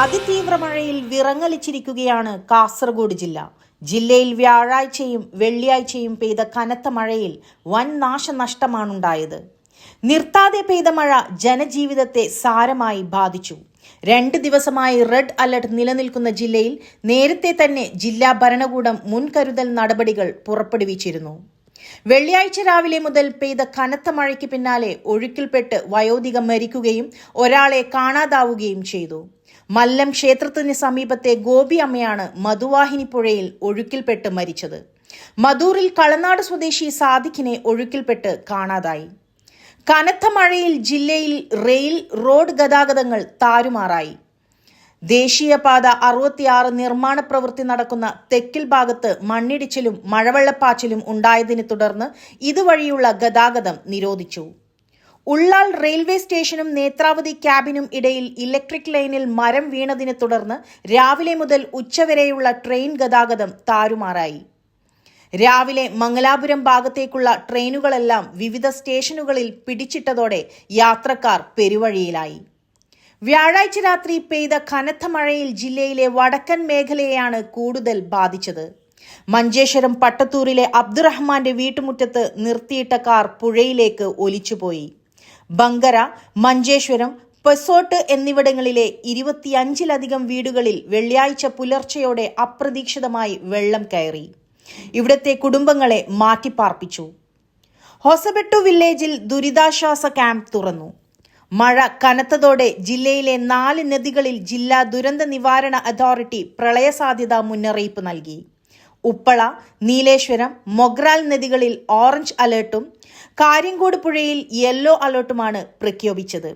അതിതീവ്ര മഴയിൽ വിറങ്ങലിച്ചിരിക്കുകയാണ് കാസർഗോഡ് ജില്ല. ജില്ലയിൽ വ്യാഴാഴ്ചയും വെള്ളിയാഴ്ചയും പെയ്ത കനത്ത മഴയിൽ വൻ നാശനഷ്ടമാണുണ്ടായത്. നിർത്താതെ പെയ്ത മഴ ജനജീവിതത്തെ സാരമായി ബാധിച്ചു. രണ്ട് ദിവസമായി റെഡ് അലർട്ട് നിലനിൽക്കുന്ന ജില്ലയിൽ നേരത്തെ തന്നെ ജില്ലാ ഭരണകൂടം മുൻകരുതൽ നടപടികൾ പുറപ്പെടുവിച്ചിരുന്നു. വെള്ളിയാഴ്ച രാവിലെ മുതൽ പെയ്ത കനത്ത മഴയ്ക്ക് പിന്നാലെ ഒഴുക്കിൽപ്പെട്ട് വയോധികം മരിക്കുകയും ഒരാളെ കാണാതാവുകയും ചെയ്തു. മല്ലം ക്ഷേത്രത്തിന് സമീപത്തെ ഗോപി അമ്മയാണ് മധുവാഹിനി പുഴയിൽ ഒഴുക്കിൽപ്പെട്ട് മരിച്ചത്. മധൂറിൽ കളനാട് സ്വദേശി സാദിഖിനെ ഒഴുക്കിൽപ്പെട്ട് കാണാതായി. കനത്ത മഴയിൽ ജില്ലയിൽ റെയിൽ റോഡ് ഗതാഗതങ്ങൾ താറുമാറായി ദേശീയപാത അറുപത്തിയാറ് നിർമ്മാണ പ്രവൃത്തി നടക്കുന്ന തെക്കിൽ ഭാഗത്ത് മണ്ണിടിച്ചിലും മഴവെള്ളപ്പാച്ചിലും ഉണ്ടായതിനെ തുടർന്ന് ഇതുവഴിയുള്ള ഗതാഗതം നിരോധിച്ചു. ഉള്ളാൾ റെയിൽവേ സ്റ്റേഷനും നേത്രാവതി ക്യാബിനും ഇടയിൽ ഇലക്ട്രിക് ലൈനിൽ മരം വീണതിനെ തുടർന്ന് രാവിലെ മുതൽ ഉച്ചവരെയുള്ള ട്രെയിൻ ഗതാഗതം താറുമാറായി. രാവിലെ മംഗലാപുരം ഭാഗത്തേക്കുള്ള ട്രെയിനുകളെല്ലാം വിവിധ സ്റ്റേഷനുകളിൽ പിടിച്ചിട്ടതോടെ യാത്രക്കാർ പെരുവഴിയിലായി. വ്യാഴാഴ്ച രാത്രി പെയ്ത കനത്ത മഴയിൽ ജില്ലയിലെ വടക്കൻ മേഖലയെയാണ് കൂടുതൽ ബാധിച്ചത്. മഞ്ചേശ്വരം പട്ടത്തൂരിലെ അബ്ദുറഹ്മാന്റെ വീട്ടുമുറ്റത്ത് നിർത്തിയിട്ട കാർ പുഴയിലേക്ക് ഒലിച്ചുപോയി. ബങ്കര മഞ്ചേശ്വരം പെസോട്ട് എന്നിവിടങ്ങളിലെ ഇരുപത്തിയഞ്ചിലധികം വീടുകളിൽ വെള്ളിയാഴ്ച പുലർച്ചയോടെ അപ്രതീക്ഷിതമായി വെള്ളം കയറി. ഇവിടത്തെ കുടുംബങ്ങളെ മാറ്റിപ്പാർപ്പിച്ചു. ഹൊസബെട്ടു വില്ലേജിൽ ദുരിതാശ്വാസ ക്യാമ്പ് തുറന്നു. മഴ കനത്തതോടെ ജില്ലയിലെ നാല് നദികളിൽ ജില്ലാ ദുരന്ത നിവാരണ അതോറിറ്റി പ്രളയ സാധ്യതാ മുന്നറിയിപ്പ് നൽകി. ഉപ്പള നീലേശ്വരം മൊഗ്രാൽ നദികളിൽ ഓറഞ്ച് അലേർട്ടും കാര്യങ്കോട് പുഴയിൽ യെല്ലോ അലേർട്ടുമാണ് പ്രഖ്യാപിച്ചത്.